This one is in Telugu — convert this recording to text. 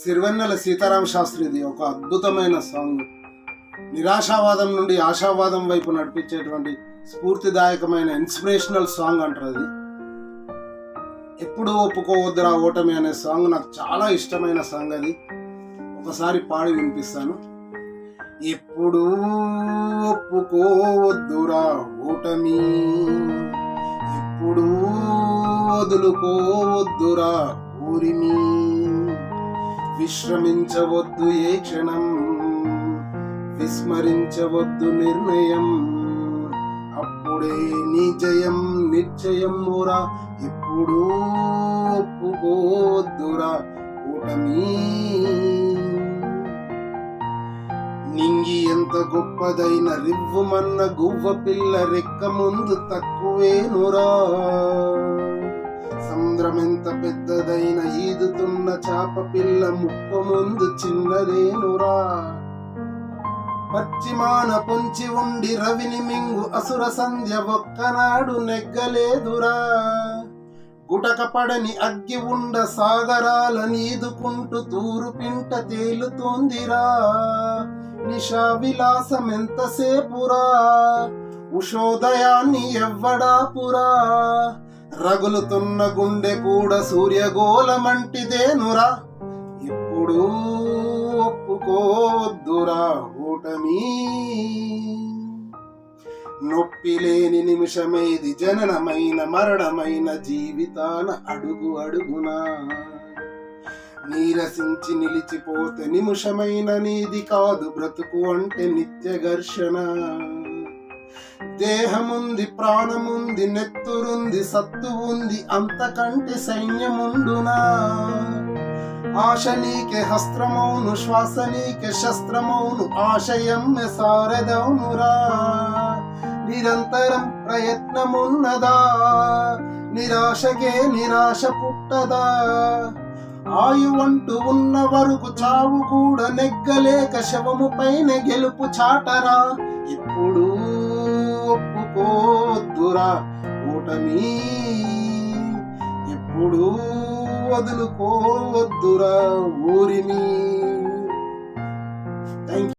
సిరివెన్నెల సీతారామ శాస్త్రిది ఒక అద్భుతమైన సాంగ్. నిరాశావాదం నుండి ఆశావాదం వైపు నడిపించేటువంటి స్ఫూర్తిదాయకమైన ఇన్స్పిరేషనల్ సాంగ్ అంటారు అది. ఎప్పుడు ఒప్పుకోవద్దురా ఓటమి అనే సాంగ్ నాకు చాలా ఇష్టమైన సాంగ్ అది. ఒకసారి పాడి వినిపిస్తాను. ఎప్పుడు ఒప్పుకోవద్దురా ఓటమి. ఎప్పుడు వదులుకోవద్దురా ఊరిమి. విశ్రమించవద్దు ఏ క్షణం. విస్మరించవద్దు నిర్ణయం. అప్పుడే నీ జయం నిశ్చయం ఊరా ఎప్పుడు కూటమి. నింగి ఎంత గొప్పదైన రివ్వుమన్న గువ్వ పిల్ల రెక్క ముందు తక్కువేనురా. సంద్రమెంత పెద్దదైన ఈదుతున్న చాప పిల్ల ముప్ప ముందు చిన్నదేనురా పశ్చిమాన పొంచి ఉండి రవిని మింగు అసుర సంధ్య ఒక్కనాడు నెగ్గలేదురా. గుటక పడని అగ్గి ఉండ సాగరాల నీదుకుంటూ తూరు పింట తేలుతోందిరా. నిషా విలాసం ఎంతసేపురా ఉషోదయాన్ని ఎవ్వడాపురా. రగులుతున్న గుండె కూడా సూర్యగోళమంటిదేనురా ఇప్పుడు ఒప్పుకోవద్దురా ఓటమి. నొప్పి లేని నిమిషమేది జననమైన మరణమైన జీవితాన అడుగు అడుగునా. నీరసించి నిలిచిపోతే నిమిషమైన నీది కాదు బ్రతుకు అంటే నిత్య ఘర్షణ దేహముంది ప్రాణముంది నెత్తురుంది సత్తు ఉంది అంతకంటే సైన్యముండునా? ఆశ నీకే హస్త్రమౌను శ్వాస నీకే శస్త్రమౌను ఆశయం సారదౌనురా? నిరంతరం ప్రయత్నమున్నదా? నిరాశకే నిరాశ పుట్టదా? ఆయువంటూ ఉన్న వరకు చావు కూడా నెగ్గలేక శవము పైన గెలుపు చాటరా? ఇప్పుడు వదులుకోద్దురా కూటమి. ఎప్పుడూ వదులుకోవద్దురా ఊరిని.